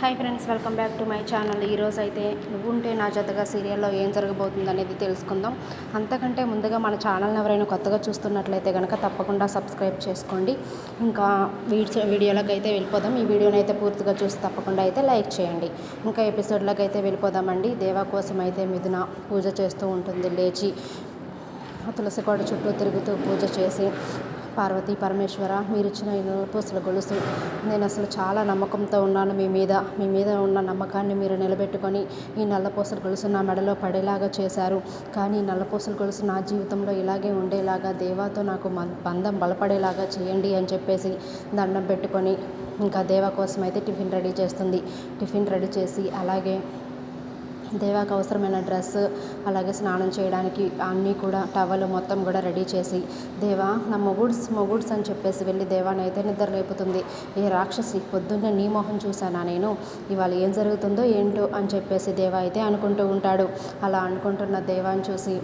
Hi friends welcome back to my channel. ఈరోజు అయితే నువ్వుంటే నా జతగా సీరియల్లో ఏం జరగబోతుంది అనేది తెలుసుకుందాం. అంతకంటే ముందుగా మన ఛానల్ని ఎవరైనా కొత్తగా చూస్తున్నట్లయితే కనుక తప్పకుండా సబ్స్క్రైబ్ చేసుకోండి. ఇంకా వీడియో వీడియోలోకి అయితే వెళ్ళిపోదాం. ఈ వీడియోని అయితే పూర్తిగా చూసి తప్పకుండా అయితే లైక్ చేయండి. ఇంకా ఎపిసోడ్లోకి అయితే వెళ్ళిపోదామండి. దేవా కోసం అయితే మిథున పూజ చేస్తూ ఉంటుంది. లేచి తులసి కోట చుట్టూ తిరుగుతూ పూజ చేసి పార్వతీ పరమేశ్వర మీరు ఇచ్చిన ఈ పూసల గొలుసు. నేను అసలు చాలా నమ్మకంతో ఉన్నాను మీ మీద. మీ మీద ఉన్న నమ్మకాన్ని మీరు నిలబెట్టుకొని ఈ నల్లపూసల గొలుసు నా మెడలో పడేలాగా చేశారు. కానీ ఈ నల్లపూసల గొలుసు నా జీవితంలో ఇలాగే ఉండేలాగా దేవాతో నాకు మం- బంధం బలపడేలాగా చేయండి అని చెప్పేసి దండం పెట్టుకొని ఇంకా దేవా కోసం అయితే టిఫిన్ రెడీ చేస్తుంది. టిఫిన్ రెడీ చేసి అలాగే దేవాకు అవసరమైన డ్రెస్ అలాగే స్నానం చేయడానికి అన్నీ కూడా టవల్ మొత్తం కూడా రెడీ చేసి దేవా నా మొగుడ్స్ మొగుడ్స్ అని చెప్పేసి వెళ్ళి దేవాని అయితే నిద్ర లేపుతుంది. ఏ రాక్షసి పొద్దున్నే నీ మొహం చూశానా నేను? ఇవాళ ఏం జరుగుతుందో ఏంటో అని చెప్పేసి దేవా అయితే అనుకుంటూ ఉంటాడు. అలా అనుకుంటున్న దేవాని చూసి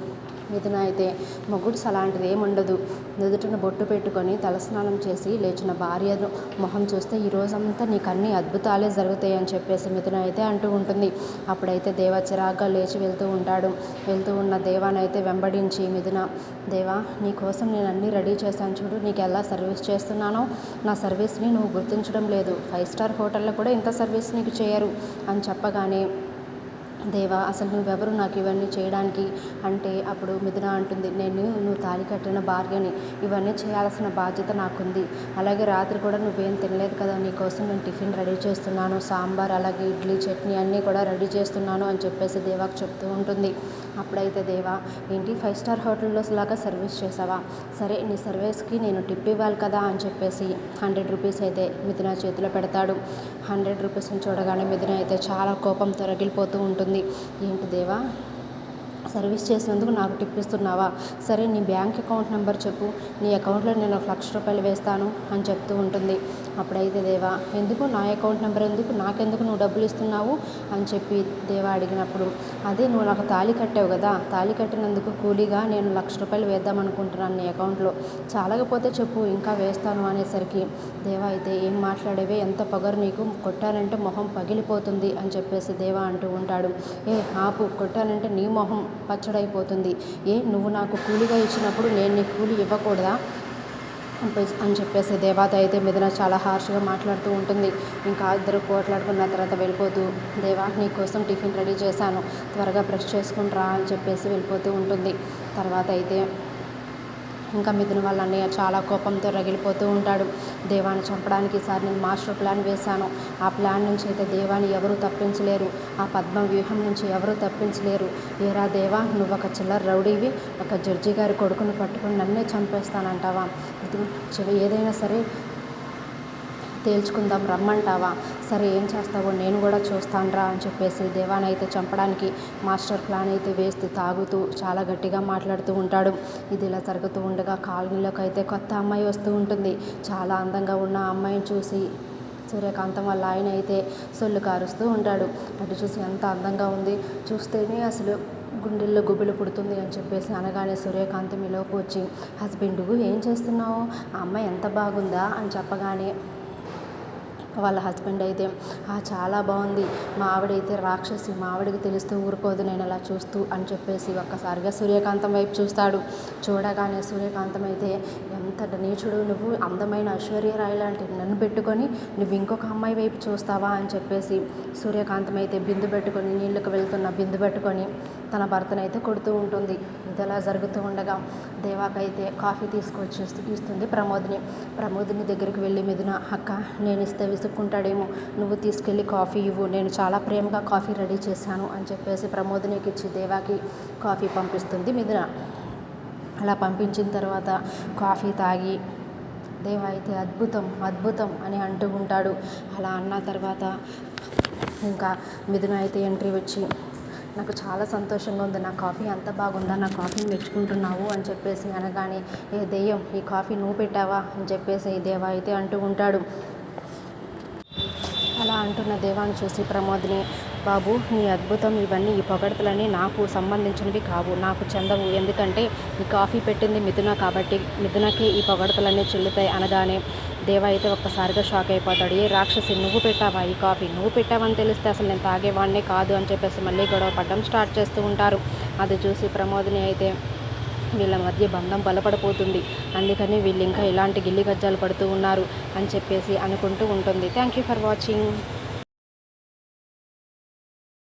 మిథున అయితే మొగుడ్స్ అలాంటిది ఏముండదు. నుదుటిన బొట్టు పెట్టుకొని తలస్నానం చేసి లేచిన భార్యను మొహం చూస్తే ఈ రోజంతా నీకు అన్ని అద్భుతాలే జరుగుతాయి అని చెప్పేసి మిథున అయితే అంటూ ఉంటుంది. అప్పుడైతే దేవ చిరాగ్గా లేచి వెళ్తూ ఉంటాడు. వెళ్తూ ఉన్న దేవానైతే వెంబడించి మిథున దేవా నీ కోసం నేను అన్నీ రెడీ చేశాను చూడు. నీకు ఎలా సర్వీస్ చేస్తున్నానో నా సర్వీస్ని నువ్వు గుర్తించడం లేదు. ఫైవ్ స్టార్ హోటల్లో కూడా ఇంత సర్వీస్ నీకు చేయరు అని చెప్పగానే దేవా అసలు నువ్వెవరు? నాకు ఇవన్నీ చేయడానికి అంటే అప్పుడు మిథున అంటుంది నేను నువ్వు తాళి కట్టిన భార్యని. ఇవన్నీ చేయాల్సిన బాధ్యత నాకుంది. అలాగే రాత్రి కూడా నువ్వేం తినలేదు కదా నీకోసం నేను టిఫిన్ రెడీ చేస్తున్నాను. సాంబార్ అలాగే ఇడ్లీ చట్నీ అన్నీ కూడా రెడీ చేస్తున్నాను అని చెప్పేసి దేవాకు చెప్తూ ఉంటుంది. అప్పుడైతే దేవా ఏంటి ఫైవ్ స్టార్ హోటల్లో లాగా సర్వీస్ చేసావా? సరే నీ సర్వీస్కి నేను టిప్ ఇవ్వాలి కదా అని చెప్పేసి హండ్రెడ్ రూపీస్ అయితే మిథున చేతిలో పెడతాడు. హండ్రెడ్ రూపీస్ని చూడగానే మిథున అయితే చాలా కోపంతో రగిలిపోతూ ఉంటుంది. ఏంటి దేవా? సర్వీస్ చేసినందుకు నాకు టిప్ ఇస్తున్నావా? సరే నీ బ్యాంక్ అకౌంట్ నెంబర్ చెప్పు. నీ అకౌంట్లో నేను ఒక లక్ష రూపాయలు వేస్తాను అని చెప్తూ ఉంటుంది. అప్పుడైతే దేవా ఎందుకు? నా అకౌంట్ నెంబర్ ఎందుకు? నాకెందుకు నువ్వు డబ్బులు ఇస్తున్నావు? అని చెప్పి దేవా అడిగినప్పుడు అదే నువ్వు నాకు తాళి కట్టావు కదా? తాళి కట్టినందుకు కూలీగా నేను లక్ష రూపాయలు వేద్దాం అనుకుంటున్నాను నీ అకౌంట్లో. చాలకపోతే చెప్పు ఇంకా వేస్తాను అనేసరికి దేవా అయితే ఏం మాట్లాడేవే? ఎంత పొగరు నీకు? కొట్టానంటే మొహం పగిలిపోతుంది అని చెప్పేసి దేవా అంటూ ఉంటాడు. ఏ ఆపు కొట్టానంటే నీ మొహం పచ్చడైపోతుంది. ఏ నువ్వు నాకు కూలిగా ఇచ్చినప్పుడు నేను నీ కూలి ఇవ్వకూడదా? అని- చెప్పేసి దేవత అయితే మిథున చాలా హార్ష్గా మాట్లాడుతూ ఉంటుంది. ఇంకా ఇద్దరు పోట్లాడుకున్న తర్వాత వెళ్ళిపోతూ దేవా నీకోసం టిఫిన్ రెడీ చేశాను. త్వరగా బ్రష్ చేసుకుంట్రా అని చెప్పేసి వెళ్ళిపోతూ ఉంటుంది. తర్వాత అయితే ఇంకా మిథున వాళ్ళ అన్నయ్య చాలా కోపంతో రగిలిపోతూ ఉంటాడు. దేవాన్ని చంపడానికి ఈసారి నేను మాస్టర్ ప్లాన్ వేశాను. ఆ ప్లాన్ నుంచి అయితే దేవాన్ని ఎవరూ తప్పించలేరు. ఆ పద్మ వ్యూహం నుంచి ఎవరూ తప్పించలేరు. ఏరా దేవా నువ్వు ఒక చిల్లర రౌడీవి ఒక జడ్జి గారి కొడుకుని పట్టుకుని నన్నే చంపేస్తానంటావా? ఏదైనా సరే తేల్చుకుందాం రమ్మంటావా? సరే ఏం చేస్తావో నేను కూడా చూస్తానురా అని చెప్పేసి దేవాన్ అయితే చంపడానికి మాస్టర్ ప్లాన్ అయితే వేస్తూ తాగుతూ చాలా గట్టిగా మాట్లాడుతూ ఉంటాడు. ఇది ఇలా జరుగుతూ ఉండగా కాలనీలోకి అయితే కొత్త అమ్మాయి వస్తూ ఉంటుంది. చాలా అందంగా ఉన్న ఆ అమ్మాయిని చూసి సూర్యకాంతం వాళ్ళ ఆయన అయితే సొల్లు కారుస్తూ ఉంటాడు. అటు చూసి ఎంత అందంగా ఉంది. చూస్తేనే అసలు గుండెల్లో గుబులు పుడుతుంది అని చెప్పేసి అనగానే సూర్యకాంతం ఈలోపు వచ్చి హస్బెండ్ ఏం చేస్తున్నావు? ఆ అమ్మాయి ఎంత బాగుందా? అని చెప్పగానే వాళ్ళ హస్బెండ్ అయితే "ఆ, చాలా బాగుంది. మా ఆవిడైతే రాక్షసి మా ఆవిడకి తెలుస్తూ ఊరుకోదు నేను అలా చూస్తూ అని చెప్పేసి ఒక్కసారిగా సూర్యకాంతం వైపు చూస్తాడు. చూడగానే సూర్యకాంతం అయితే ఎంత నీచుడు నువ్వు అందమైన ఐశ్వర్యరాయి లాంటి నన్ను పెట్టుకొని నువ్వు ఇంకొక అమ్మాయి వైపు చూస్తావా అని చెప్పేసి సూర్యకాంతం అయితే బిందు పెట్టుకొని నీళ్ళకి వెళ్తున్న బిందు పెట్టుకొని తన భర్తనైతే కొడుతూ ఉంటుంది. ఇది అలా జరుగుతూ ఉండగా దేవాకైతే కాఫీ తీసుకొచ్చి ఇస్తుంది ప్రమోద్ని. ప్రమోద్ని దగ్గరికి వెళ్ళి మిథున అక్క నేను ఇస్తే విసుక్కుంటాడేమో. నువ్వు తీసుకెళ్ళి కాఫీ ఇవ్వు. నేను చాలా ప్రేమగా కాఫీ రెడీ చేశాను అని చెప్పేసి ప్రమోద్నికి ఇచ్చి దేవాకి కాఫీ పంపిస్తుంది మిథున. అలా పంపించిన తర్వాత కాఫీ తాగి దేవా అయితే అద్భుతం అద్భుతం అని అంటూ ఉంటాడు. అలా అన్న తర్వాత ఇంకా మిథున అయితే ఎంట్రీ వచ్చి నాకు చాలా సంతోషంగా ఉంది. నా కాఫీ అంత బాగుందా? నా కాఫీని మెచ్చుకుంటున్నావు అని చెప్పేసి అనగానే ఏ దెయ్యం ఈ కాఫీ నువ్వు పెట్టావా? అని చెప్పేసి దేవా అయితే అంటూ ఉంటాడు. అలా అంటున్న దేవాన్ని చూసి ప్రమోద్ని బాబు నీ అద్భుతం ఇవన్నీ ఈ పొగడతలన్నీ నాకు సంబంధించినవి కావు. నాకు చెందవు. ఎందుకంటే ఈ కాఫీ పెట్టింది మిథున కాబట్టి మిథునకి ఈ పొగడతలన్నీ చెల్లుతాయి అనగానే దేవ అయితే ఒక్కసారిగా షాక్ అయిపోతాడు. ఏ రాక్షసి నువ్వు పెట్టావా ఈ కాఫీ? నువ్వు పెట్టావని తెలిస్తే అసలు నేను తాగేవాడినే కాదు అని చెప్పేసి మళ్ళీ గొడవ పడ్డం స్టార్ట్ చేస్తూ ఉంటారు. అది చూసి ప్రమోదిని అయితే వీళ్ళ మధ్య బంధం బలపడిపోతుంది. అందుకని వీళ్ళు ఇంకా ఇలాంటి గిల్లి గజ్జాలు పడుతూ ఉన్నారు అని చెప్పేసి అనుకుంటూ ఉంటుంది. Thank you for watching